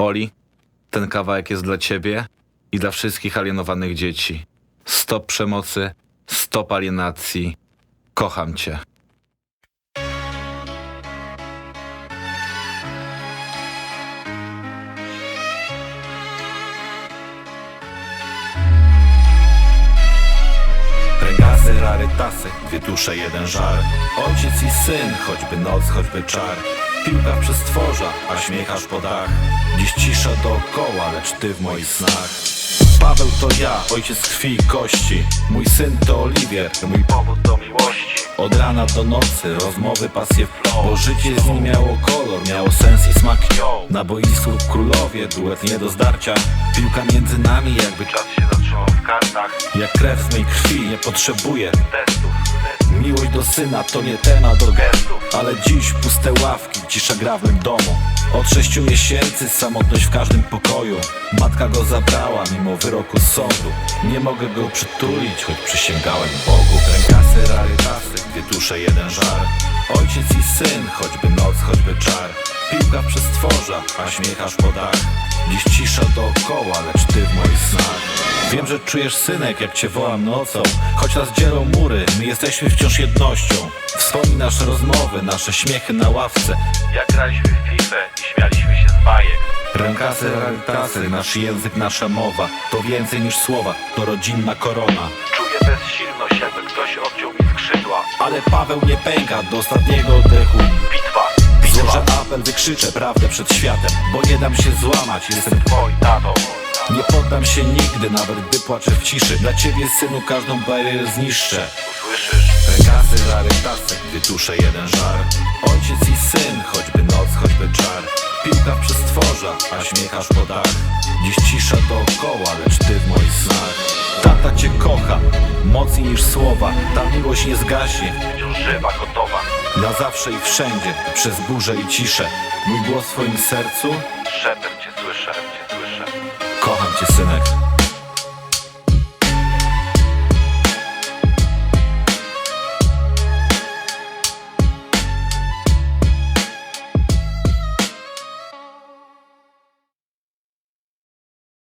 Oli, ten kawałek jest dla ciebie i dla wszystkich alienowanych dzieci. Stop przemocy, stop alienacji. Kocham cię. Regasy, rarytasy, dwie dusze, jeden żar Ojciec i syn, choćby noc, choćby czar Piłka w przestworza, a śmiechasz po dach. Dziś cisza dookoła, lecz ty w moich snach. Paweł to ja, ojciec krwi i kości. Mój syn to Oliwier, mój powód do miłości. Od rana do nocy, rozmowy, pasje w plą Bo życie z nim miało kolor, miało sens i smak. Na boisku królowie, duet nie do zdarcia. Piłka między nami, jakby czas się zatrzymał w kartach. Jak krew z mej krwi, nie potrzebuję. Testów Miłość do syna to nie temat do gestów Ale dziś puste ławki, cisza gra w domu. Od sześciu miesięcy samotność w każdym pokoju. Matka go zabrała mimo wyroku sądu. Nie mogę go przytulić, choć przysięgałem Bogu. Rękasy, rarytasy, dwie dusze, jeden żar. Ojciec i syn, choćby noc, choćby czar. Piłka przestworza, a śmiechasz po Dziś cisza dookoła, lecz ty w moich snach. Wiem, że czujesz synek, jak cię wołam nocą. Choć nas dzielą mury, my jesteśmy wciąż jednością. Wspominasz rozmowy, nasze śmiechy na ławce. Jak graliśmy w FIFA i śmialiśmy się z bajek. Rękasy, rarytasy, nasz język, nasza mowa. To więcej niż słowa, to rodzinna korona. Czuję bezsilność, jakby ktoś odciął mi skrzydła. Ale Paweł nie pęka do ostatniego oddechu. Bitwa, Złożę apel, wykrzyczę prawdę przed światem Bo nie dam się złamać, jestem twoim tatą. Nie poddam się nigdy, nawet gdy płaczę w ciszy. Dla ciebie, synu, każdą barierę zniszczę. Usłyszysz? Rekasy, rarytasy, dwie dusze, jeden żar. Ojciec i syn, choćby noc, choćby czar. Piłka w przestworza, a śmiechasz po dach Dziś cisza dookoła, lecz ty w moich snach. Tata cię kocha, mocniej niż słowa Ta miłość nie zgaśnie, wciąż żywa, gotowa. Na zawsze i wszędzie, przez burzę i ciszę. Mój głos w twoim sercu? Szeptem cię słyszę, cię słyszę. Kocham cię synek